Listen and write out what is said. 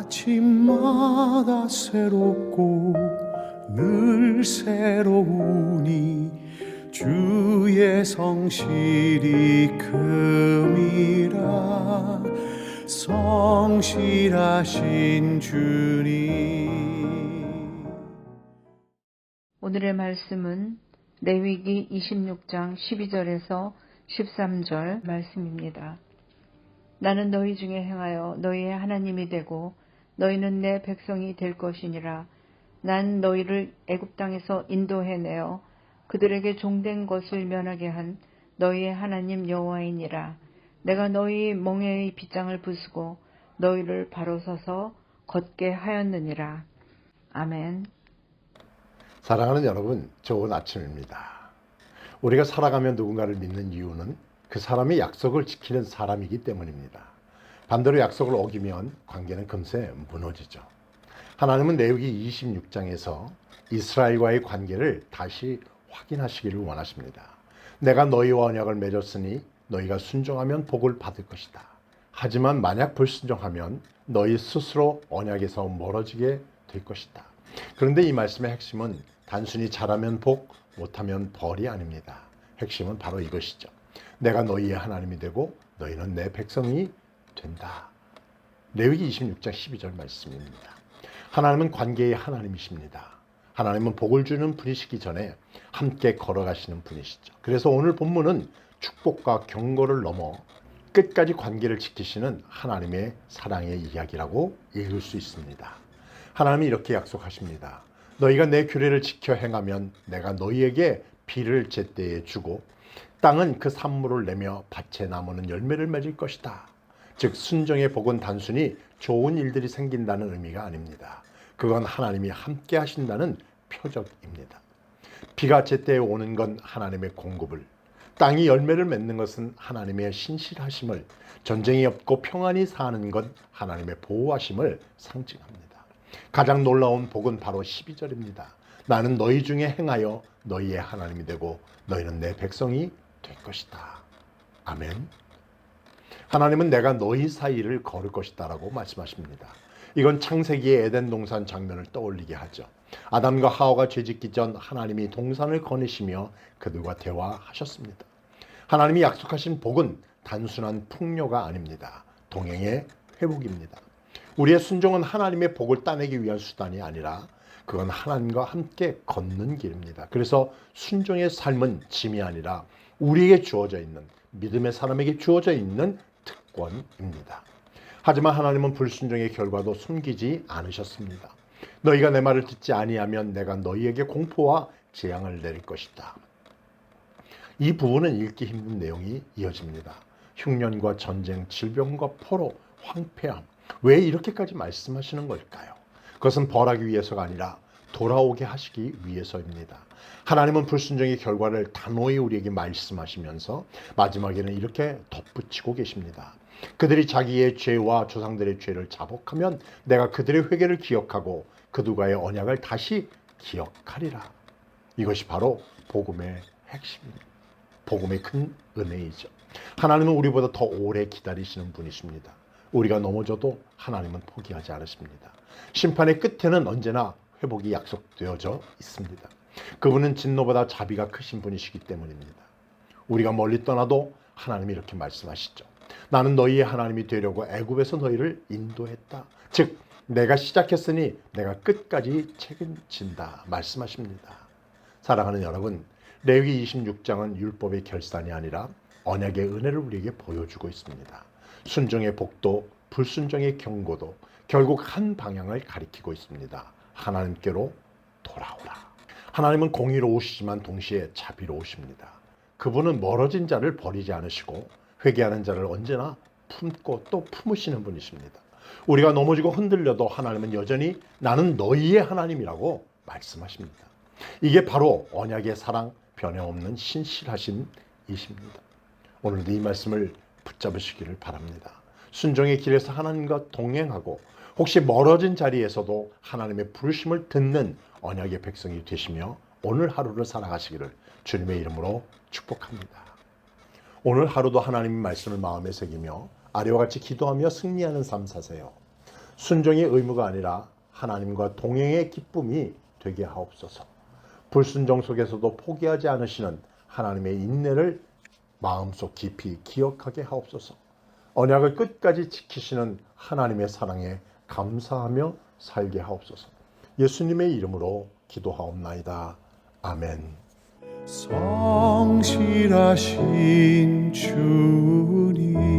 아침마다 새롭고 늘 새로우니 주의 성실이 큼이라 성실하신 주님 오늘의 말씀은 레위기 26장 12절에서 13절 말씀입니다. 나는 너희 중에 행하여 너희의 하나님이 되고 너희는 내 백성이 될 것이니라. 난 너희를 애굽 땅에서 인도해 내어 그들에게 종된 것을 면하게 한 너희의 하나님 여호와이니라. 내가 너희 멍에의 빗장을 부수고 너희를 바로 서서 걷게 하였느니라. 아멘. 사랑하는 여러분, 좋은 아침입니다. 우리가 살아가며 누군가를 믿는 이유는 그 사람이 약속을 지키는 사람이기 때문입니다. 반대로 약속을 어기면 관계는 금세 무너지죠. 하나님은 레위기 26장에서 이스라엘과의 관계를 다시 확인하시기를 원하십니다. 내가 너희와 언약을 맺었으니 너희가 순종하면 복을 받을 것이다. 하지만 만약 불순종하면 너희 스스로 언약에서 멀어지게 될 것이다. 그런데 이 말씀의 핵심은 단순히 잘하면 복, 못하면 벌이 아닙니다. 핵심은 바로 이것이죠. 내가 너희의 하나님이 되고 너희는 내 백성이 된다. 레위기 26장 12절 말씀입니다. 하나님은 관계의 하나님이십니다. 하나님은 복을 주는 분이시기 전에 함께 걸어가시는 분이시죠. 그래서 오늘 본문은 축복과 경고를 넘어 끝까지 관계를 지키시는 하나님의 사랑의 이야기라고 읽을 수 있습니다. 하나님이 이렇게 약속하십니다. 너희가 내 규례를 지켜 행하면 내가 너희에게 비를 제때에 주고 땅은 그 산물을 내며 밭에 나무는 열매를 맺을 것이다. 즉 순종의 복은 단순히 좋은 일들이 생긴다는 의미가 아닙니다. 그건 하나님이 함께 하신다는 표적입니다. 비가 제때에 오는 건 하나님의 공급을, 땅이 열매를 맺는 것은 하나님의 신실하심을, 전쟁이 없고 평안히 사는 건 하나님의 보호하심을 상징합니다. 가장 놀라운 복은 바로 12절입니다. 나는 너희 중에 행하여 너희의 하나님이 되고 너희는 내 백성이 될 것이다. 아멘. 하나님은 내가 너희 사이를 걸을 것이다라고 말씀하십니다. 이건 창세기의 에덴 동산 장면을 떠올리게 하죠. 아담과 하와가 죄짓기 전 하나님이 동산을 거니시며 그들과 대화하셨습니다. 하나님이 약속하신 복은 단순한 풍요가 아닙니다. 동행의 회복입니다. 우리의 순종은 하나님의 복을 따내기 위한 수단이 아니라 그건 하나님과 함께 걷는 길입니다. 그래서 순종의 삶은 짐이 아니라 우리에게 주어져 있는 믿음의 사람에게 주어져 있는 특권입니다. 하지만 하나님은 불순종의 결과도 숨기지 않으셨습니다. 너희가 내 말을 듣지 아니하면 내가 너희에게 공포와 재앙을 내릴 것이다. 이 부분은 읽기 힘든 내용이 이어집니다. 흉년과 전쟁, 질병과 포로, 황폐함. 왜 이렇게까지 말씀하시는 걸까요? 그것은 벌하기 위해서가 아니라 돌아오게 하시기 위해서입니다. 하나님은 불순종의 결과를 단호히 우리에게 말씀하시면서 마지막에는 이렇게 덧붙이고 계십니다. 그들이 자기의 죄와 조상들의 죄를 자복하면 내가 그들의 회개를 기억하고 그들과의 언약을 다시 기억하리라. 이것이 바로 복음의 핵심입니다. 복음의 큰 은혜이죠. 하나님은 우리보다 더 오래 기다리시는 분이십니다. 우리가 넘어져도 하나님은 포기하지 않으십니다. 심판의 끝에는 언제나 회복이 약속되어져 있습니다. 그분은 진노보다 자비가 크신 분이시기 때문입니다. 우리가 멀리 떠나도 하나님이 이렇게 말씀하시죠. 나는 너희의 하나님이 되려고 애굽에서 너희를 인도했다. 즉 내가 시작했으니 내가 끝까지 책임진다 말씀하십니다. 사랑하는 여러분, 레위 26장은 율법의 결산이 아니라 언약의 은혜를 우리에게 보여주고 있습니다. 순종의 복도, 불순종의 경고도 결국 한 방향을 가리키고 있습니다. 하나님께로 돌아오라. 하나님은 공의로우시지만 동시에 자비로우십니다. 그분은 멀어진 자를 버리지 않으시고 회개하는 자를 언제나 품고 또 품으시는 분이십니다. 우리가 넘어지고 흔들려도 하나님은 여전히 나는 너희의 하나님이라고 말씀하십니다. 이게 바로 언약의 사랑, 변함없는 신실하신 이십니다. 오늘도 이 말씀을 붙잡으시기를 바랍니다. 순종의 길에서 하나님과 동행하고 혹시 멀어진 자리에서도 하나님의 부르심을 듣는 언약의 백성이 되시며 오늘 하루를 살아가시기를 주님의 이름으로 축복합니다. 오늘 하루도 하나님의 말씀을 마음에 새기며 아래와 같이 기도하며 승리하는 삶 사세요. 순종이 의무가 아니라 하나님과 동행의 기쁨이 되게 하옵소서. 불순종 속에서도 포기하지 않으시는 하나님의 인내를 마음속 깊이 기억하게 하옵소서. 언약을 끝까지 지키시는 하나님의 사랑에 감사하며 살게 하옵소서. 예수님의 이름으로 기도하옵나이다. 아멘. 성실하신 주님